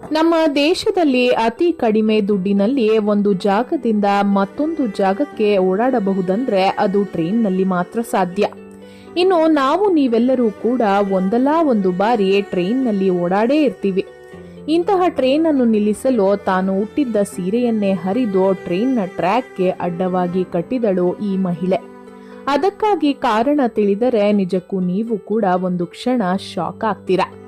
ನಮ್ಮ ದೇಶದಲ್ಲಿ ಅತಿ ಕಡಿಮೆ ದುಡ್ಡಿನಲ್ಲಿ ಒಂದು ಜಾಗದಿಂದ ಮತ್ತೊಂದು ಜಾಗಕ್ಕೆ ಓಡಾಡಬಹುದಂದ್ರೆ ಅದು ಟ್ರೈನ್ನಲ್ಲಿ ಮಾತ್ರ ಸಾಧ್ಯ. ಇನ್ನು ನಾವು ನೀವೆಲ್ಲರೂ ಕೂಡ ಒಂದಲ್ಲ ಒಂದು ಬಾರಿ ಟ್ರೈನ್ನಲ್ಲಿ ಓಡಾಡೇ ಇರ್ತೀವಿ. ಇಂತಹ ಟ್ರೈನ್ ಅನ್ನು ನಿಲ್ಲಿಸಲು ತಾನು ಹುಟ್ಟಿದ್ದ ಸೀರೆಯನ್ನೇ ಹರಿದು ಟ್ರೈನ್ನ ಟ್ರ್ಯಾಕ್ಗೆ ಅಡ್ಡವಾಗಿ ಕಟ್ಟಿದಳು ಈ ಮಹಿಳೆ. ಅದಕ್ಕಾಗಿ ಕಾರಣ ತಿಳಿದರೆ ನಿಜಕ್ಕೂ ನೀವು ಕೂಡ ಒಂದು ಕ್ಷಣ ಶಾಕ್ ಆಗ್ತೀರಾ?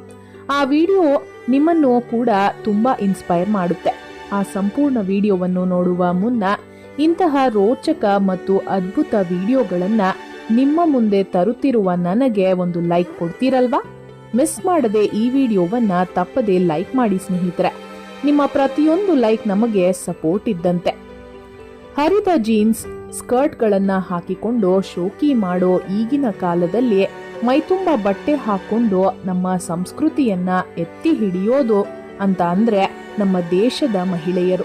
ಆ ವಿಡಿಯೋ ನಿಮ್ಮನ್ನು ಕೂಡ ತುಂಬಾ ಇನ್ಸ್ಪೈರ್ ಮಾಡುತ್ತೆ. ಆ ಸಂಪೂರ್ಣ ವಿಡಿಯೋವನ್ನು ನೋಡುವ ಮುನ್ನ ಇಂತಹ ರೋಚಕ ಮತ್ತು ಅದ್ಭುತ ವಿಡಿಯೋಗಳನ್ನು ನಿಮ್ಮ ಮುಂದೆ ತರುತ್ತಿರುವ ನನಗೆ ಒಂದು ಲೈಕ್ ಕೊಡ್ತೀರಲ್ವಾ? ಮಿಸ್ ಮಾಡದೆ ಈ ವಿಡಿಯೋವನ್ನ ತಪ್ಪದೆ ಲೈಕ್ ಮಾಡಿ ಸ್ನೇಹಿತರೆ. ನಿಮ್ಮ ಪ್ರತಿಯೊಂದು ಲೈಕ್ ನಮಗೆ ಸಪೋರ್ಟ್ ಇದ್ದಂತೆ. ಹರಿದ ಜೀನ್ಸ್ ಸ್ಕರ್ಟ್ಗಳನ್ನು ಹಾಕಿಕೊಂಡು ಶೋಕಿ ಮಾಡೋ ಈಗಿನ ಕಾಲದಲ್ಲಿ ಮೈತುಂಬ ಬಟ್ಟೆ ಹಾಕೊಂಡು ನಮ್ಮ ಸಂಸ್ಕೃತಿಯನ್ನ ಎತ್ತಿ ಹಿಡಿಯೋದು ಅಂತ ಅಂದ್ರೆ ನಮ್ಮ ದೇಶದ ಮಹಿಳೆಯರು.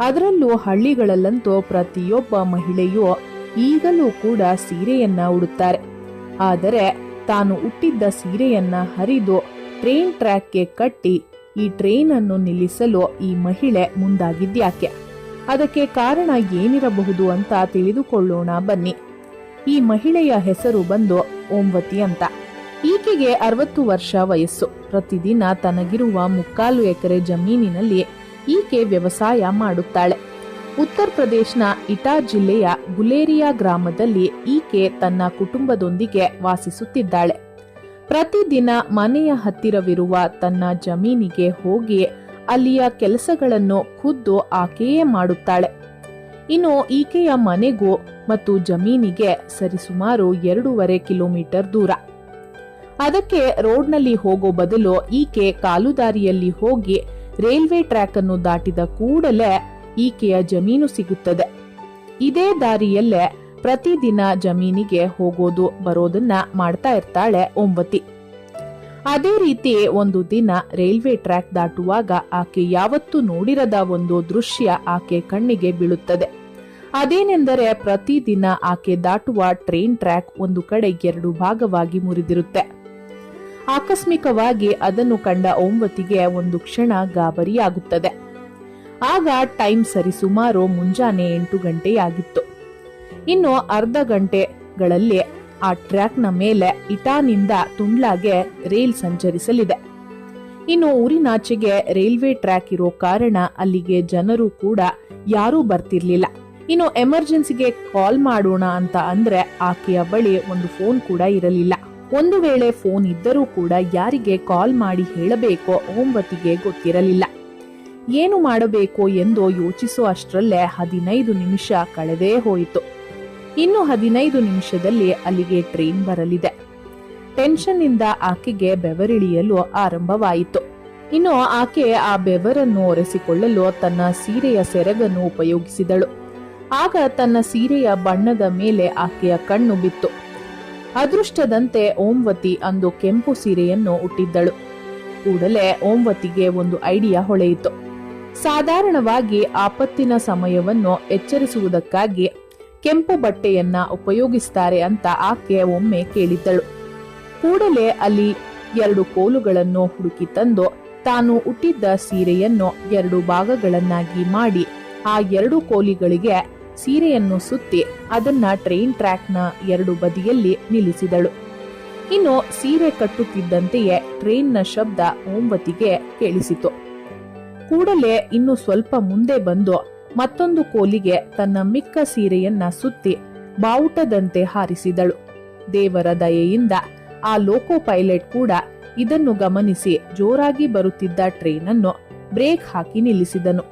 ಅದರಲ್ಲೂ ಹಳ್ಳಿಗಳಲ್ಲಂತೂ ಪ್ರತಿಯೊಬ್ಬ ಮಹಿಳೆಯೂ ಈಗಲೂ ಕೂಡ ಸೀರೆಯನ್ನ ಉಡುತ್ತಾರೆ. ಆದರೆ ತಾನು ಹುಟ್ಟಿದ್ದ ಸೀರೆಯನ್ನ ಹರಿದು ಟ್ರೈನ್ ಟ್ರ್ಯಾಕ್ಗೆ ಕಟ್ಟಿ ಈ ಟ್ರೈನ್ ಅನ್ನು ನಿಲ್ಲಿಸಲು ಈ ಮಹಿಳೆ ಮುಂದಾಗಿದ್ಯಾಕೆ? ಅದಕ್ಕೆ ಕಾರಣ ಏನಿರಬಹುದು ಅಂತ ತಿಳಿದುಕೊಳ್ಳೋಣ ಬನ್ನಿ. ಈ ಮಹಿಳೆಯ ಹೆಸರು ಬಂದು ಓಂವತಿ ಅಂತ. ಈಕೆಗೆ ಅರವತ್ತು ವರ್ಷ ವಯಸ್ಸು. ಪ್ರತಿದಿನ ತನಗಿರುವ ಮುಕ್ಕಾಲು ಎಕರೆ ಜಮೀನಿನಲ್ಲಿ ಈಕೆ ವ್ಯವಸಾಯ ಮಾಡುತ್ತಾಳೆ. ಉತ್ತರ ಪ್ರದೇಶನ ಇಟಾ ಜಿಲ್ಲೆಯ ಗುಲೇರಿಯಾ ಗ್ರಾಮದಲ್ಲಿ ಈಕೆ ತನ್ನ ಕುಟುಂಬದೊಂದಿಗೆ ವಾಸಿಸುತ್ತಿದ್ದಾಳೆ. ಪ್ರತಿದಿನ ಮನೆಯ ಹತ್ತಿರವಿರುವ ತನ್ನ ಜಮೀನಿಗೆ ಹೋಗಿ ಅಲ್ಲಿಯ ಕೆಲಸಗಳನ್ನು ಖುದ್ದು ಆಕೆಯೇ ಮಾಡುತ್ತಾಳೆ. ಇನ್ನು ಈಕೆಯ ಮನೆಗೂ ಮತ್ತು ಜಮೀನಿಗೆ ಸರಿಸುಮಾರು ಎರಡೂವರೆ ಕಿಲೋಮೀಟರ್ ದೂರ. ಅದಕ್ಕೆ ರೋಡ್ನಲ್ಲಿ ಹೋಗೋ ಬದಲು ಈಕೆ ಕಾಲುದಾರಿಯಲ್ಲಿ ಹೋಗಿ ರೈಲ್ವೆ ಟ್ರ್ಯಾಕ್ ಅನ್ನು ದಾಟಿದ ಕೂಡಲೇ ಈಕೆಯ ಜಮೀನು ಸಿಗುತ್ತದೆ. ಇದೇ ದಾರಿಯಲ್ಲೇ ಪ್ರತಿದಿನ ಜಮೀನಿಗೆ ಹೋಗೋದು ಬರೋದನ್ನ ಮಾಡ್ತಾ ಇರ್ತಾಳೆ ಒಂಬತಿ ಅದೇ ರೀತಿ ಒಂದು ದಿನ ರೈಲ್ವೆ ಟ್ರ್ಯಾಕ್ ದಾಟುವಾಗ ಆಕೆ ಯಾವತ್ತೂ ನೋಡಿರದ ಒಂದು ದೃಶ್ಯ ಆಕೆ ಕಣ್ಣಿಗೆ ಬೀಳುತ್ತದೆ. ಅದೇನೆಂದರೆ ಪ್ರತಿದಿನ ಆಕೆ ದಾಟುವ ಟ್ರೈನ್ ಟ್ರ್ಯಾಕ್ ಒಂದು ಕಡೆ ಎರಡು ಭಾಗವಾಗಿ ಮುರಿದಿರುತ್ತೆ. ಆಕಸ್ಮಿಕವಾಗಿ ಅದನ್ನು ಕಂಡ ಓಂವತಿಗೆ ಒಂದು ಕ್ಷಣ ಗಾಬರಿಯಾಗುತ್ತದೆ. ಆಗ ಟೈಮ್ ಸರಿಸುಮಾರು ಮುಂಜಾನೆ ಎಂಟು ಗಂಟೆಯಾಗಿತ್ತು. ಇನ್ನು ಅರ್ಧ ಗಂಟೆಗಳಲ್ಲಿ ಆ ಟ್ರ್ಯಾಕ್ನ ಮೇಲೆ ಇಟಾನಿಂದ ತುಂಡ್ಲಾಗೆ ರೈಲ್ ಸಂಚರಿಸಲಿದೆ. ಇನ್ನು ಊರಿನಾಚೆಗೆ ರೈಲ್ವೆ ಟ್ರ್ಯಾಕ್ ಇರೋ ಕಾರಣ ಅಲ್ಲಿಗೆ ಜನರು ಕೂಡ ಯಾರೂ ಬರ್ತಿರ್ಲಿಲ್ಲ. ಇನ್ನು ಎಮರ್ಜೆನ್ಸಿಗೆ ಕಾಲ್ ಮಾಡೋಣ ಅಂತ ಅಂದ್ರೆ ಆಕೆಯ ಬಳಿ ಒಂದು ಫೋನ್ ಕೂಡ ಇರಲಿಲ್ಲ. ಒಂದು ವೇಳೆ ಫೋನ್ ಇದ್ದರೂ ಕೂಡ ಯಾರಿಗೆ ಕಾಲ್ ಮಾಡಿ ಹೇಳಬೇಕೋ ಓಂಬತಿಗೆ ಗೊತ್ತಿರಲಿಲ್ಲ. ಏನು ಮಾಡಬೇಕು ಎಂದು ಯೋಚಿಸೋ ಅಷ್ಟರಲ್ಲೇ ಹದಿನೈದು ನಿಮಿಷ ಕಳೆದೇ ಹೋಯಿತು. ಇನ್ನು ಹದಿನೈದು ನಿಮಿಷದಲ್ಲಿ ಅಲ್ಲಿಗೆ ಟ್ರೈನ್ ಬರಲಿದೆ. ಟೆನ್ಷನ್ ಇಂದ ಆಕೆಗೆ ಬೆವರಿಳಿಯಲು ಆರಂಭವಾಯಿತು. ಇನ್ನು ಆಕೆ ಆ ಬೆವರನ್ನು ಒರೆಸಿಕೊಳ್ಳಲು ತನ್ನ ಸೀರೆಯ ಸೆರಗನ್ನು ಉಪಯೋಗಿಸಿದಳು. ಆಗ ತನ್ನ ಸೀರೆಯ ಬಣ್ಣದ ಮೇಲೆ ಆಕೆಯ ಕಣ್ಣು ಬಿತ್ತು. ಅದೃಷ್ಟದಂತೆ ಓಂವತಿ ಅಂದು ಕೆಂಪು ಸೀರೆಯನ್ನು ಉಟ್ಟಿದ್ದಳು. ಕೂಡಲೇ ಓಂವತಿಗೆ ಒಂದು ಐಡಿಯಾ ಹೊಳೆಯಿತು. ಸಾಧಾರಣವಾಗಿ ಆಪತ್ತಿನ ಸಮಯವನ್ನು ಎಚ್ಚರಿಸುವುದಕ್ಕಾಗಿ ಕೆಂಪು ಬಟ್ಟೆಯನ್ನ ಉಪಯೋಗಿಸ್ತಾರೆ ಅಂತ ಆಕೆ ಒಮ್ಮೆ ಕೇಳಿದ್ದಳು. ಕೂಡಲೇ ಅಲ್ಲಿ ಎರಡು ಕೋಲುಗಳನ್ನು ಹುಡುಕಿ ತಂದು ತಾನು ಹುಟ್ಟಿದ್ದ ಸೀರೆಯನ್ನು ಎರಡು ಭಾಗಗಳನ್ನಾಗಿ ಮಾಡಿ ಆ ಎರಡು ಕೋಲಿಗಳಿಗೆ ಸೀರೆಯನ್ನು ಸುತ್ತಿ ಅದನ್ನ ಟ್ರೈನ್ ಟ್ರ್ಯಾಕ್ನ ಎರಡು ಬದಿಯಲ್ಲಿ ನಿಲ್ಲಿಸಿದಳು. ಇನ್ನು ಸೀರೆ ಕಟ್ಟುತ್ತಿದ್ದಂತೆಯೇ ಟ್ರೈನ್ನ ಶಬ್ದ ಓಂವತಿಗೆ ಕೇಳಿಸಿತು. ಕೂಡಲೇ ಇನ್ನು ಸ್ವಲ್ಪ ಮುಂದೆ ಬಂದು ಮತ್ತೊಂದು ಕೋಲಿಗೆ ತನ್ನ ಮಿಕ್ಕ ಸೀರೆಯನ್ನ ಸುತ್ತಿ ಬಾವುಟದಂತೆ ಹಾರಿಸಿದಳು. ದೇವರ ದಯೆಯಿಂದ ಆ ಲೋಕೋ ಪೈಲಟ್ ಕೂಡ ಇದನ್ನು ಗಮನಿಸಿ ಜೋರಾಗಿ ಬರುತ್ತಿದ್ದ ಟ್ರೈನ್ ಅನ್ನು ಬ್ರೇಕ್ ಹಾಕಿ ನಿಲ್ಲಿಸಿದನು.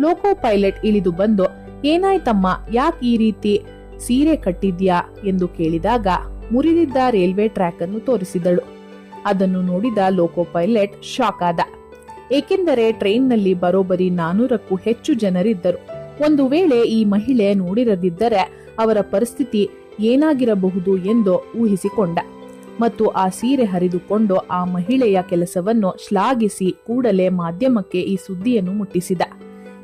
ಲೋಕೋ ಪೈಲಟ್ ಇಳಿದು ಬಂದು, ಏನಾಯ್ತಮ್ಮ, ಯಾಕೆ ಈ ರೀತಿ ಸೀರೆ ಕಟ್ಟಿದ್ಯಾ? ಎಂದು ಕೇಳಿದಾಗ ಮುರಿದಿದ್ದ ರೈಲ್ವೆ ಟ್ರ್ಯಾಕ್ ಅನ್ನು ತೋರಿಸಿದಳು. ಅದನ್ನು ನೋಡಿದ ಲೋಕೋ ಪೈಲಟ್ ಶಾಕ್ ಆದ. ಏಕೆಂದರೆ ಟ್ರೈನ್ನಲ್ಲಿ ಬರೋಬ್ಬರಿ ನಾನೂರಕ್ಕೂ ಹೆಚ್ಚು ಜನರಿದ್ದರು. ಒಂದು ವೇಳೆ ಈ ಮಹಿಳೆ ನೋಡಿರದಿದ್ದರೆ ಅವರ ಪರಿಸ್ಥಿತಿ ಏನಾಗಿರಬಹುದು ಎಂದು ಊಹಿಸಿಕೊಂಡ. ಮತ್ತು ಆ ಸೀರೆ ಹರಿದುಕೊಂಡು ಆ ಮಹಿಳೆಯ ಕೆಲಸವನ್ನು ಶ್ಲಾಘಿಸಿ ಕೂಡಲೇ ಮಾಧ್ಯಮಕ್ಕೆ ಈ ಸುದ್ದಿಯನ್ನು ಮುಟ್ಟಿಸಿದ.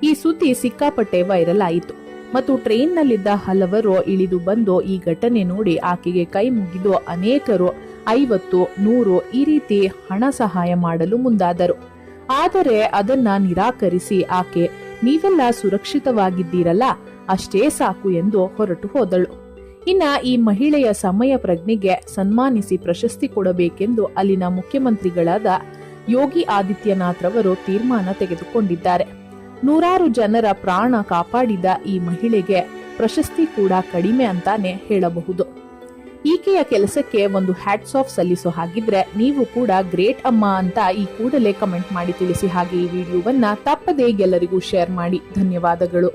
ಈ ಸುದ್ದಿ ಸಿಕ್ಕಾಪಟ್ಟೆ ವೈರಲ್ ಆಯಿತು. ಮತ್ತು ಟ್ರೈನ್ನಲ್ಲಿದ್ದ ಹಲವರು ಇಳಿದು ಬಂದು ಈ ಘಟನೆ ನೋಡಿ ಆಕೆಗೆ ಕೈ ಮುಗಿದು ಅನೇಕರು ಐವತ್ತು, ನೂರು ಈ ರೀತಿ ಹಣ ಸಹಾಯ ಮಾಡಲು ಮುಂದಾದರು. ಆದರೆ ಅದನ್ನ ನಿರಾಕರಿಸಿ, ಆಕೆ, ನೀವೆಲ್ಲ ಸುರಕ್ಷಿತವಾಗಿದ್ದೀರಲ್ಲ, ಅಷ್ಟೇ ಸಾಕು ಎಂದು ಹೊರಟು ಹೋದಳು. ಇನ್ನ ಈ ಮಹಿಳೆಯ ಸಮಯ ಪ್ರಜ್ಞೆಗೆ ಸನ್ಮಾನಿಸಿ ಪ್ರಶಸ್ತಿ ಕೊಡಬೇಕೆಂದು ಅಲ್ಲಿನ ಮುಖ್ಯಮಂತ್ರಿಗಳಾದ ಯೋಗಿ ಆದಿತ್ಯನಾಥ್ ರವರು ತೀರ್ಮಾನ ತೆಗೆದುಕೊಂಡಿದ್ದಾರೆ. ನೂರಾರು ಜನರ ಪ್ರಾಣ ಕಾಪಾಡಿದ ಈ ಮಹಿಳೆಗೆ ಪ್ರಶಸ್ತಿ ಕೂಡ ಕಡಿಮೆ ಅಂತಾನೆ ಹೇಳಬಹುದು. ಈಕೆಯ ಕೆಲಸಕ್ಕೆ ಒಂದು ಹ್ಯಾಟ್ಸ್ ಆಫ್ ಸಲ್ಲಿಸೋ ಹಾಗಿದ್ರೆ ನೀವು ಕೂಡ ಗ್ರೇಟ್ ಅಮ್ಮ ಅಂತ ಈ ಕೂಡಲೇ ಕಮೆಂಟ್ ಮಾಡಿ ತಿಳಿಸಿ ಹಾಗೆ ಈ ವಿಡಿಯೋವನ್ನ ತಪ್ಪದೇ ಎಲ್ಲರಿಗೂ ಶೇರ್ ಮಾಡಿ. ಧನ್ಯವಾದಗಳು.